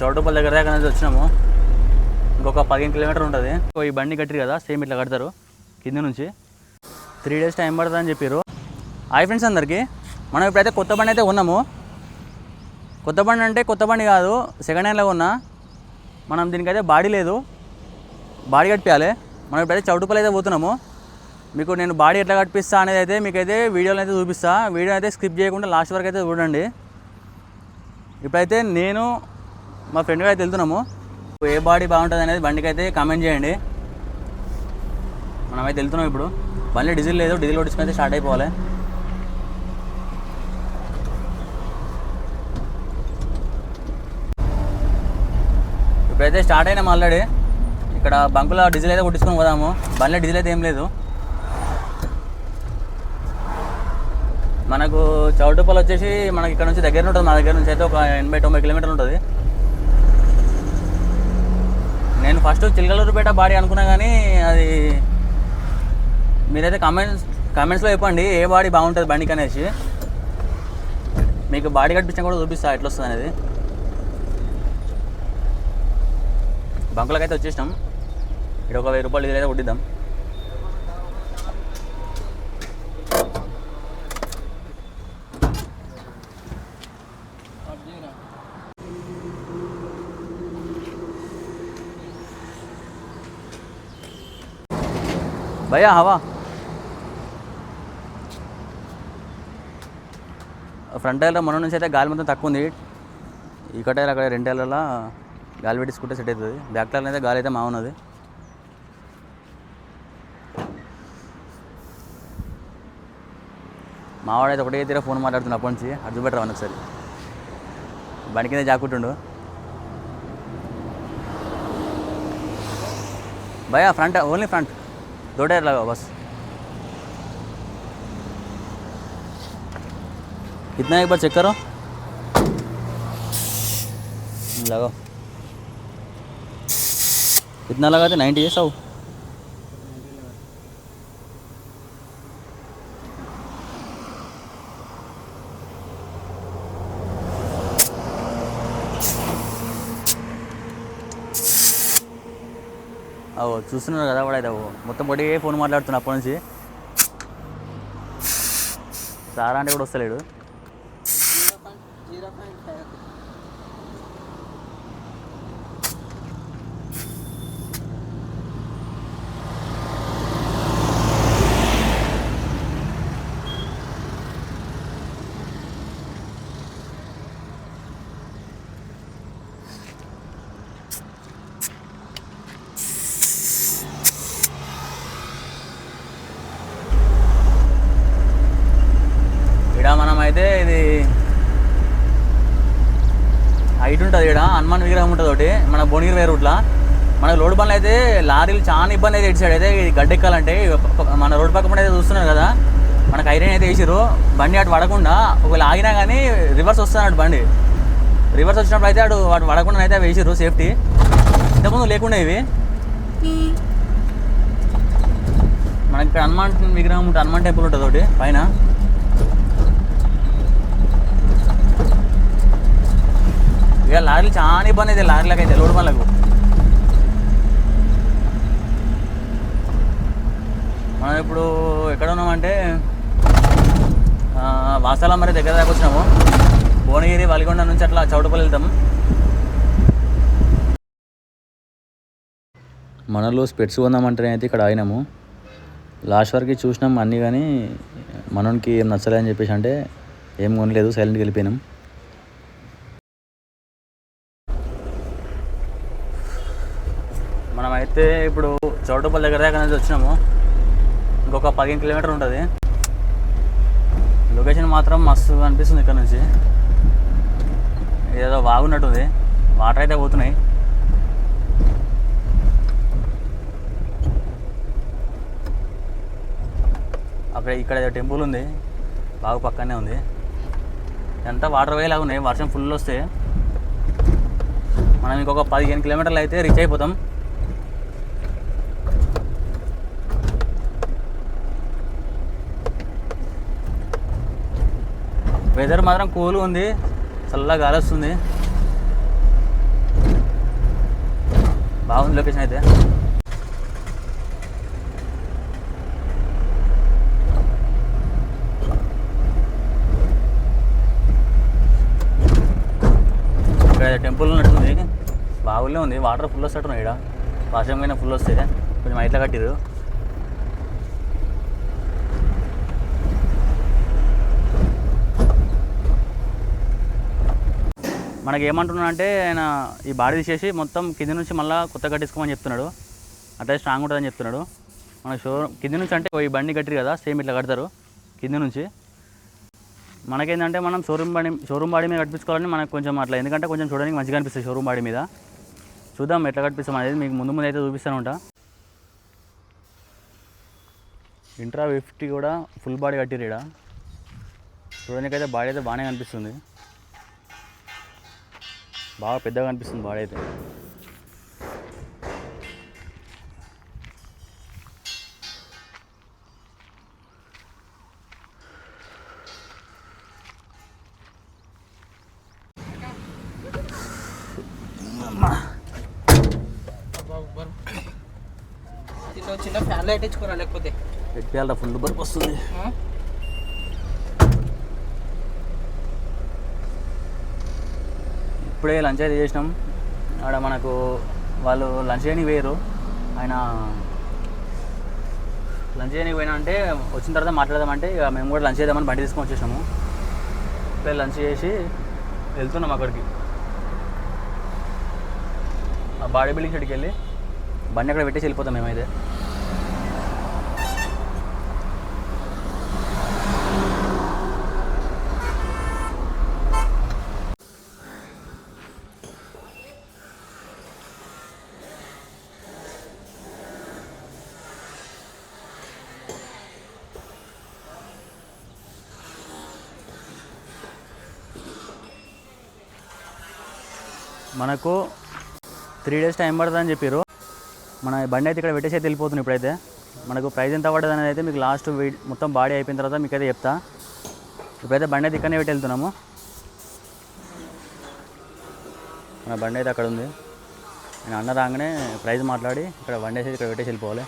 చౌడపల్లి దగ్గర దాకా అనేది వచ్చినాము. ఇంకొక పదిహేను కిలోమీటర్ ఉంటుంది. ఈ బండి కట్టిరు కదా సేమ్ ఇట్లా కడతారు. కింద నుంచి. త్రీ డేస్ టైం పడుతుంది అని చెప్పారు. హాయ్ ఫ్రెండ్స్ అందరికీ. మనం ఇప్పుడైతే కొత్త బండి అయితే ఉన్నాము కొత్త బండి అంటే కొత్త బండి కాదు సెకండ్ హ్యాండ్లో ఉన్నా మనం దీనికైతే బాడీ లేదు. బాడీ కట్టియాలి మనం ఇప్పుడైతే చౌటుపల్లి అయితే పోతున్నాము. మీకు నేను బాడీ ఎట్లా కట్టిస్తా అనేది అయితే మీకైతే వీడియోలో అయితే చూపిస్తా. వీడియో అయితే స్కిప్ చేయకుండా లాస్ట్ వరకు అయితే చూడండి. ఇప్పుడైతే నేను మా ఫ్రెండ్గా అయితే వెళ్తున్నాము. ఏ బాడీ బాగుంటుంది అనేది బండికి అయితే కామెంట్ చేయండి. మనమైతే వెళ్తున్నాం ఇప్పుడు. బండి డీజిల్ లేదు డీజిల్ కొట్టించుకొని అయితే స్టార్ట్ అయిపోవాలి. ఇప్పుడైతే స్టార్ట్ అయినాం ఆల్రెడీ ఇక్కడ బంకులో డీజిల్ అయితే కొట్టించుకొని పోదాము. బండిలో డీజిల్ అయితే ఏం లేదు. మనకు చౌటుపల్లి వచ్చేసి మనకి ఇక్కడ నుంచి దగ్గర ఉంటుంది. మా దగ్గర నుంచి అయితే ఒక ఎనభై తొంభై కిలోమీటర్లు ఉంటుంది. నేను ఫస్ట్ చిలకలూరుపేట బాడీ అనుకున్నా కానీ అది మీరైతే కామెంట్స్ కామెంట్స్లో చెప్పండి ఏ బాడీ బాగుంటుంది బండికి అనేసి. మీకు బాడీ కట్టించిన కూడా చూపిస్తా ఎట్లా వస్తుంది అనేది. బంకులకైతే అయితే వచ్చేసినాం. ఇక్కడ ఒక వెయ్యి రూపాయలు ఇదైతే అయితే కొట్టిద్దాం. భయ్యా హవా ఫ్రంట్ టైర్లో మన నుంచి అయితే గాలి మొత్తం తక్కువ ఉంది ఈ టైర్ అక్కడ రెండు టైర్లలో గాలి పెట్టించుకుంటే సెట్ అవుతుంది. బ్యాక్ టైర్లో అయితే గాలి అయితే మావున్నది మావాడైతే ఒకటే తీరా ఫోన్ మాట్లాడుతున్నా అప్పటి నుంచి. అటు చూపెట్టరా వాడిని ఒకసారి. బండి కింద జాకుంటుండు భయ్యా ఫ్రంట్ ఓన్లీ ఫ్రంట్ दो टायर लगाओ बस कितना है एक बार चेक करो लगाओ कितना लगाते नाइन्टी है सौ అవో చూస్తున్నారు కదా వాడైతే ఓ మొత్తం పొడి ఫోన్ మాట్లాడుతున్నా అప్పటి నుంచి. సారా అంటే కూడా వస్తలేడు ఇక్కడ మనం అయితే ఇది హైట్ ఉంటుంది ఇక్కడ హనుమాన్ విగ్రహం ఉంటుంది ఒకటి మన భువనగిరి వేరే రూట్లో. మన రోడ్డు బండ్లు అయితే లారీలు చాలా ఇబ్బంది అయితే ఇటు సైడ్ అయితే ఇది గడ్డెక్కాలంటే మన రోడ్డు పక్కన అయితే చూస్తున్నారు కదా మనకు ఐరన్ అయితే వేసిర్రు. బండి అటు పడకుండా ఒకవేళ ఆగినా కానీ రివర్స్ వస్తున్నాడు బండి. రివర్స్ వచ్చినప్పుడు అయితే అటు వాడు పడకుండా అయితే వేసిర్రు సేఫ్టీ. ఇంతకుముందు లేకుండా ఇవి. మనకి ఇక్కడ హనుమాన్ విగ్రహం ఉంటుంది హనుమాన్ టెంపుల్ ఉంటుంది ఒకటి పైన. ఇక లారీలు చాలా ఇబ్బంది అయితే లారీలకు అయితే లోడ్ పనులకు మనం ఇప్పుడు ఎక్కడ ఉన్నామంటే వాసాల మరి దగ్గర దాకా వచ్చినాము. భువనగిరి వలిగొండ నుంచి అట్లా చౌటపల్లి వెళ్తాం. మనలో స్పెట్స్ కొందామంటే అయితే ఇక్కడ ఆగినాము. లాస్ట్ వరకు చూసినాం అన్నీ కానీ మనోనికి ఏం నచ్చలేదని చెప్పేసి అంటే ఏం కొనలేదు సైలెంట్కి వెళ్ళిపోయినాం. మనమైతే ఇప్పుడు చౌటపల్లి దగ్గర దాకా నుంచి వచ్చినాము. ఇంకొక పదిహేను కిలోమీటర్ ఉంటుంది. లొకేషన్ మాత్రం మస్తు అనిపిస్తుంది ఇక్కడ నుంచి. ఏదో బాగున్నట్టుంది వాటర్ అయితే పోతున్నాయి. అక్కడ ఇక్కడ ఏదో టెంపుల్ ఉంది. బాగా పక్కనే ఉంది. ఎంత వాటర్ వేలాగా ఉన్నాయి. వర్షం ఫుల్ వస్తే మనం ఇంకొక పదిహేను కిలోమీటర్లు అయితే రీచ్ అయిపోతాం. వెదర్ మాత్రం కూల్ ఉంది. చల్లగా గాలి వస్తుంది బాగుంది లొకేషన్ అయితే. టెంపుల్ ఉన్నట్టుంది. బాగులే ఉంది. వాటర్ ఫుల్ వస్తట్టున్నాయి ఇక్కడ. వాషింగ్ పైన ఫుల్ వస్తాయి కొంచెం హైట్లో కట్టిరు. మనకి ఏమంటున్నాడు అంటే ఆయన ఈ బాడీ తీసేసి మొత్తం కింది నుంచి మళ్ళీ కొత్త కట్టించుకోమని చెప్తున్నాడు. అట్లా స్ట్రాంగ్ ఉంటుందని చెప్తున్నాడు. మన షోరూమ్ కింది నుంచి అంటే ఈ బండి కట్టిరు కదా సేమ్ ఇట్లా కడతారు. కింది నుంచి. మనకేంటంటే మనం షోరూమ్ బాడీ షోరూమ్ బాడీ మీద కట్టించుకోవాలని మనకు కొంచెం అట్లా ఎందుకంటే కొంచెం చూడడానికి మంచిగా అనిపిస్తుంది షోరూమ్ బాడీ మీద. చూద్దాం ఎట్లా కట్టిస్తాం అనేది మీకు ముందు ముందు అయితే చూపిస్తాను ఉంటా. ఇంట్రా ఫిఫ్టీ కూడా ఫుల్ బాడీ కట్టిరు ఇక్కడ చూడడానికి అయితే బాడీ అయితే బాగానే కనిపిస్తుంది. బాగా పెద్దగా కనిపిస్తుంది బాడీ అయితే దీంట్లో చిన్న ఫ్యాన్ లైట్ ఇచ్చుకోరా లేకపోతే ఫుల్ బర్క్ వస్తుంది. ఇప్పుడే లంచ్ అయితే చేసినాం. ఆడ మనకు వాళ్ళు లంచ్ చేయని వేయరు ఆయన లంచ్ చేయడానికి పోయినా అంటే వచ్చిన తర్వాత మాట్లాడదామంటే ఇక మేము కూడా లంచ్ చేద్దామని బండి తీసుకొని వచ్చేసాము ఇప్పుడే లంచ్ చేసి వెళ్తున్నాం అక్కడికి. ఆ బాడీ బిల్డింగ్ షెడ్కి వెళ్ళి బండి అక్కడ పెట్టేసి వెళ్ళిపోతాం మేమైతే. మనకు త్రీ డేస్ టైం పడుతుందని చెప్పారు మన బండి అయితే ఇక్కడ పెట్టేసి అయితే వెళ్ళిపోతుంది ఇప్పుడైతే. మనకు ప్రైస్ ఎంత పడుతుంది అనేది అయితే మీకు లాస్ట్ వెయిట్ మొత్తం బాడీ అయిపోయిన తర్వాత మీకు అయితే చెప్తా. ఇప్పుడైతే బండి అయితే ఇక్కడనే పెట్టి వెళ్తున్నాము. మన బండి అయితే అక్కడ ఉంది. నేను అన్న రాగానే ప్రైస్ మాట్లాడి ఇక్కడ బండి వేసి ఇక్కడ పెట్టేసి వెళ్ళిపోవాలి.